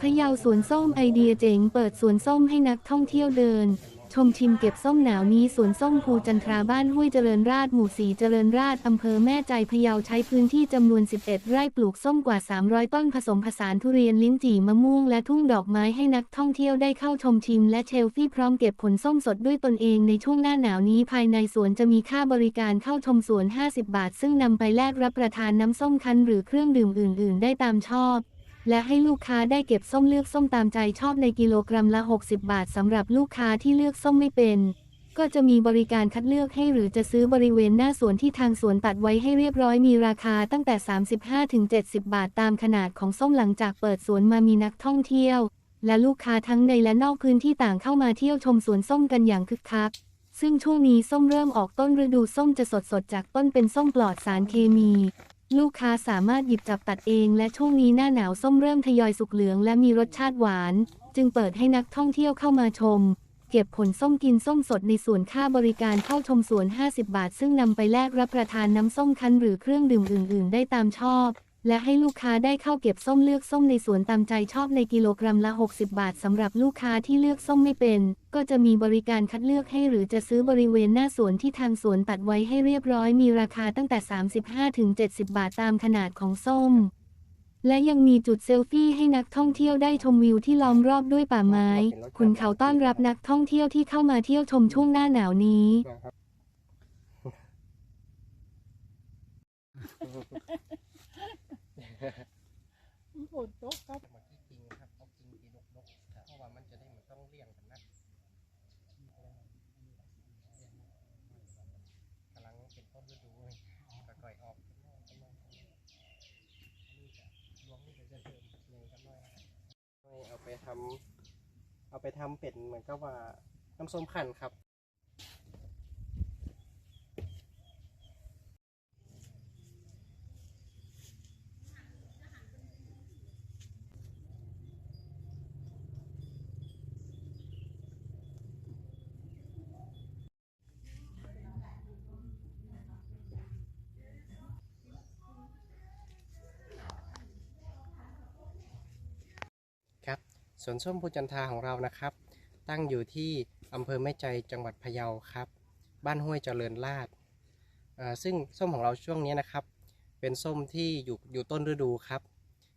พะเยาสวนส้มไอเดียเจ๋งเปิดสวนส้มให้นักท่องเที่ยวเดิน ชมชิมเก็บส้มหนาวนี้สวนส้มภูจันทราบ้านห้วยเจริญราษฎร์หมู่สีเจริญราษฎร์อำเภอแม่ใจพะเยาใช้พื้นที่จำนวน 11 ไร่ปลูกส้มกว่า 300 ต้นผสมผสานทุเรียนลิ้นจี่มะม่วงและทุ่งดอกไม้ให้นักท่องเที่ยวได้เข้าชมชิมและเชลฟี่พร้อมเก็บผลส้มสดด้วยตนเองในช่วงหน้าหนาวนี้ภายในสวนจะมีค่าบริการเข้าชมสวน 50 บาท ซึ่งนำไปแลกรับประทานน้ำส้มคั้นหรือเครื่องดื่มอื่น ๆ ได้ตามชอบ และให้ลูกค้าได้เก็บส้มเลือกส้มตามใจชอบในกิโลกรัมละ 60 บาทสำหรับลูกค้าที่เลือกส้มไม่เป็น ก็จะมีบริการคัดเลือกให้หรือจะซื้อบริเวณหน้าสวนที่ทางสวนตัดไว้ให้เรียบร้อยมีราคาตั้งแต่ 35-70 บาทตามขนาดของส้มหลังจากเปิดสวนมามีนักท่องเที่ยว และลูกค้าทั้งในและนอกพื้นที่ต่างเข้ามาเที่ยวชมสวนส้มกันอย่างคึกคักซึ่งช่วงนี้ส้มเริ่มออกต้นฤดูส้มจะสดสดๆจากต้นเป็นส้มปลอดสารเคมี ลูกค้าสามารถหยิบจับตัดเองและช่วงนี้หน้าหนาวส้มเริ่มทยอยสุกเหลืองและมีรสชาติหวาน จึงเปิดให้นักท่องเที่ยวเข้ามาชม เก็บผลส้มกินส้มสดในสวนค่าบริการเข้าชมสวน 50 บาท ซึ่งนำไปแลกรับประทานน้ำส้มคั้นหรือเครื่องดื่มอื่น ๆ ได้ตามชอบ และให้ลูกค้าได้เข้าเก็บส้มเลือกส้มในสวนตามใจชอบในกิโลกรัมละ 60 บาทสำหรับลูกค้าที่เลือกส้มไม่เป็น ก็จะมีบริการคัดเลือกให้หรือจะซื้อบริเวณหน้าสวนที่ทางสวนตัดไว้ให้เรียบร้อย มีราคาตั้งแต่ 35-70 บาทตามขนาดของส้ม และยังมีจุดเซลฟี่ให้นักท่องเที่ยวได้ชมวิวที่ล้อมรอบด้วยป่าไม้ขุนเขาต้อนรับนักท่องเที่ยวที่เข้ามาเที่ยวชมช่วงหน้าหนาวนี้ ฝนตกครับมาที่จริงครับเอาจริงที่นกนกเพราะว่ามันจะได้มันต้องเลี่ยงกันนะกำลังเป็นต้นฤดูเลยค่อยๆออกกันหน่อยกันหน่อยกันหน่อยนี่จะลวงนี่ก็จะเดิมเลยกันหน่อยนะครับเอาไปทำเอาไปทำเป็นเหมือนกับว่าน้ำส้มขันครับ สวนส้มภูจันทาของเรานะครับ ตั้งอยู่ที่อำเภอแม่ใจจังหวัดพะเยาครับ บ้านห้วยเจริญลาดซึ่งส้มของเราช่วงนี้นะครับ เป็นส้มที่อยู่อยู่ต้นฤดูครับ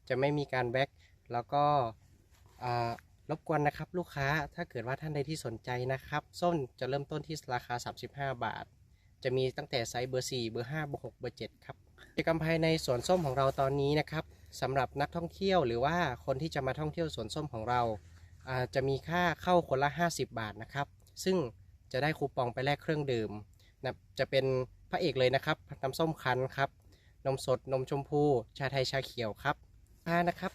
จะไม่มีการแบ็กแล้วก็รบกวนนะครับลูกค้าถ้าเกิดว่าท่านใดที่สนใจนะครับ ส้มจะเริ่มต้นที่ราคา 35 บาท จะมีตั้งแต่ไซส์เบอร์ 4 เบอร์ 5 เบอร์ 6 เบอร์ 7 ครับกิจกรรมภายในสวนส้มของเราตอนนี้นะครับ สำหรับนักท่องเที่ยวหรือว่าคนที่จะมาท่องเที่ยวสวนส้มของเราจะมีค่าเข้าคนละ 50 บาทนะครับ ซึ่งจะได้คูปองไปแลกเครื่องดื่มนะจะเป็นพระเอกเลยนะครับน้ำส้มคั้นครับ นมสด นมชมพู ชาไทยชาเขียวครับอ่านะครับ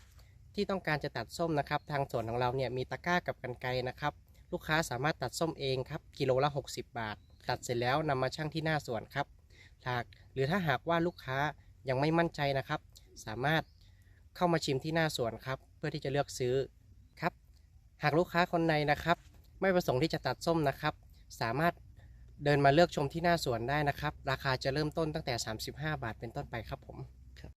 ที่ต้องการจะตัดส้มนะครับ ทางสวนของเราเนี่ยมีตะกร้ากับกันไกรนะครับ ลูกค้าสามารถตัดส้มเองครับ กิโลละ 60 บาท ตัดเสร็จแล้วนำมาชั่งที่หน้าสวนครับหากหรือถ้าหากว่าลูกค้ายังไม่มั่นใจนะครับ สามารถ เข้ามาชิมที่หน้าสวนครับ เพื่อที่จะเลือกซื้อครับ หากลูกค้าคนใดนะครับ ไม่ประสงค์ที่จะตัดส้มนะครับ สามารถเดินมาเลือกชมที่หน้าสวนได้นะครับ ราคาจะเริ่มต้นตั้งแต่ 35 บาทเป็นต้นไปครับผม